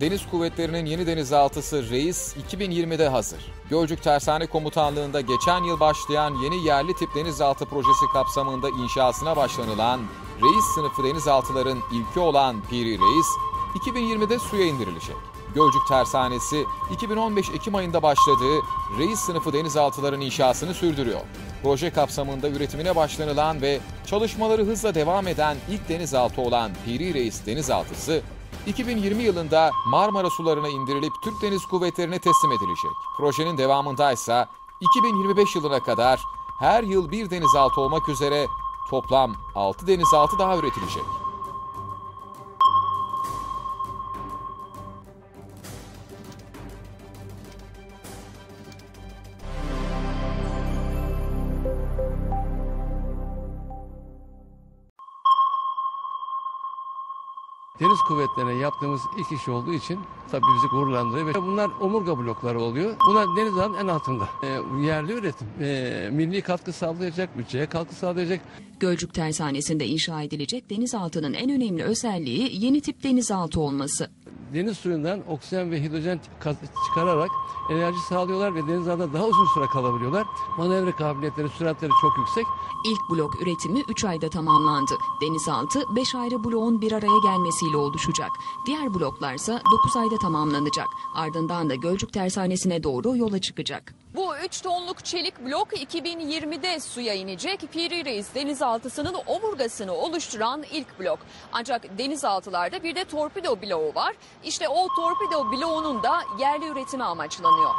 Deniz Kuvvetleri'nin yeni denizaltısı Reis 2020'de hazır. Gölcük Tersane Komutanlığı'nda geçen yıl başlayan yeni yerli tip denizaltı projesi kapsamında inşasına başlanılan Reis sınıfı denizaltıların ilki olan Piri Reis 2020'de suya indirilecek. Gölcük Tersanesi 2015 Ekim ayında başladığı Reis sınıfı denizaltıların inşasını sürdürüyor. Proje kapsamında üretimine başlanılan ve çalışmaları hızla devam eden ilk denizaltı olan Piri Reis denizaltısı 2020 yılında Marmara sularına indirilip Türk Deniz Kuvvetleri'ne teslim edilecek. Projenin devamındaysa 2025 yılına kadar her yıl bir denizaltı olmak üzere toplam 6 denizaltı daha üretilecek. Deniz kuvvetlerine yaptığımız ilk iş olduğu için tabii bizi gururlandırıyor. Ve bunlar omurga blokları oluyor. Bunlar deniz ağının en altında. Ee, yerli üretim. Ee, milli katkı sağlayacak, bütçeye katkı sağlayacak. Gölcük Tersanesi'nde inşa edilecek denizaltının en önemli özelliği yeni tip denizaltı olması. Deniz suyundan oksijen ve hidrojen çıkararak enerji sağlıyorlar ve deniz altında daha uzun süre kalabiliyorlar. Manevra kabiliyetleri, süratleri çok yüksek. İlk blok üretimi 3 ayda tamamlandı. Denizaltı 5 ayrı bloğun bir araya gelmesiyle oluşacak. Diğer bloklarsa 9 ayda tamamlanacak. Ardından da Gölcük Tersanesi'ne doğru yola çıkacak. Bu 3 tonluk çelik blok 2020'de suya inecek. Piri Reis denizaltısının omurgasını oluşturan ilk blok. Ancak denizaltılarda bir de torpido bloğu var. İşte o torpido bloğunun da yerli üretimi amaçlanıyor.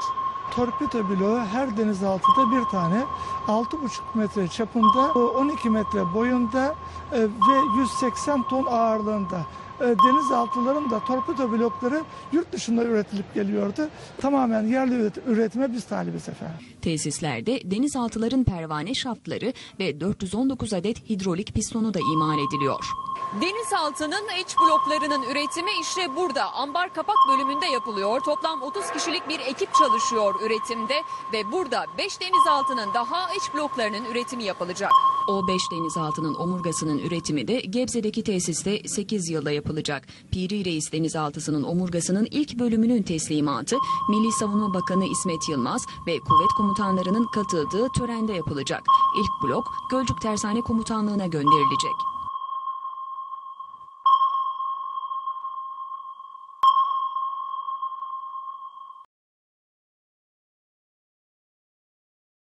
Torpido bloğu her denizaltıda bir tane 6,5 metre çapında 12 metre boyunda e, ve 180 ton ağırlığında. E, Denizaltıların da torpido blokları yurt dışında üretilip geliyordu. Tamamen yerli üret- üretime biz talibiz efendim. Tesislerde denizaltıların pervane şaftları ve 419 adet hidrolik pistonu da imal ediliyor. Denizaltının iç bloklarının üretimi işte burada ambar kapak bölümünde yapılıyor. Toplam 30 kişilik bir ekip çalışıyor üretimde ve burada 5 denizaltının daha iç bloklarının üretimi yapılacak. O 5 denizaltının omurgasının üretimi de Gebze'deki tesiste 8 yılda yapılacak. Piri Reis denizaltısının omurgasının ilk bölümünün teslimatı Milli Savunma Bakanı İsmet Yılmaz ve kuvvet komutanlarının katıldığı törende yapılacak. İlk blok Gölcük Tersane Komutanlığı'na gönderilecek.